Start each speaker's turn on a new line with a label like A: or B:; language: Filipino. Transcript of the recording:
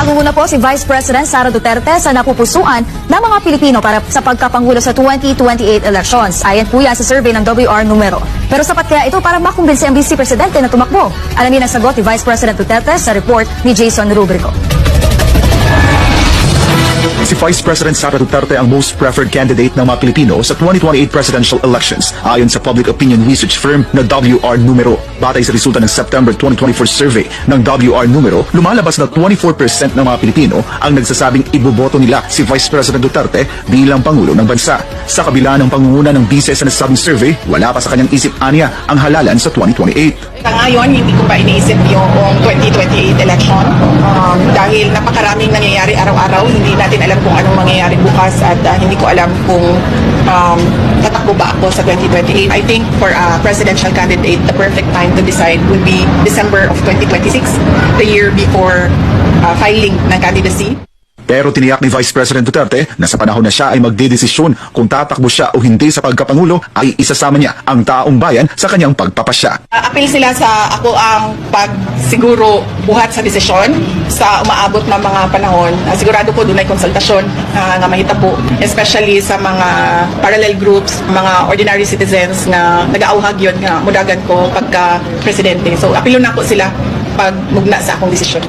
A: Nangunguna po si Vice President Sara Duterte sa napupusuan ng mga Pilipino para sa pagkapangulo sa 2028 elections. Ayon po yan sa survey ng WR numero. Pero sapat kaya ito para makumbinsi ang Vice Presidente na tumakbo? Alamin ang sagot ni Vice President Duterte sa report ni Jason Rubrico.
B: Si Vice President Sara Duterte ang most preferred candidate ng mga Pilipino sa 2028 presidential elections ayon sa public opinion research firm na WR Numero. Batay sa resulta ng September 2024 survey ng WR Numero, lumalabas na 24% ng mga Pilipino ang nagsasabing iboboto nila si Vice President Duterte bilang Pangulo ng Bansa. Sa kabila ng pangunguna ng bise sa nasabing survey, wala pa sa kanyang isip anya ang halalan sa 2028.
C: Sa ngayon, hindi ko pa iniisip yung 2028 election um, dahil napakaraming nangyayari araw-araw. Hindi natin alam kung anong mangyayari bukas at uh, hindi ko alam kung um, tatakbo ba ako sa 2028. I think for a presidential candidate, the perfect time to decide would be December of 2026, the year before uh, filing ng candidacy.
B: Pero tiniyak ni Vice President Duterte na sa panahon na siya ay magdedesisyon kung tatakbo siya o hindi sa pagkapangulo ay isasama niya ang taong bayan sa kanyang pagpapasya.
C: Appeal sila sa ako ang pagsiguro buhat sa desisyon sa umaabot na mga panahon. Uh, sigurado ko doon ay konsultasyon uh, nga mahitabo, especially sa mga parallel groups, mga ordinary citizens nga nag-aauhag yun nga mudagan ko pagka presidente. So apilo na ko sila pag mugna sa akong desisyon.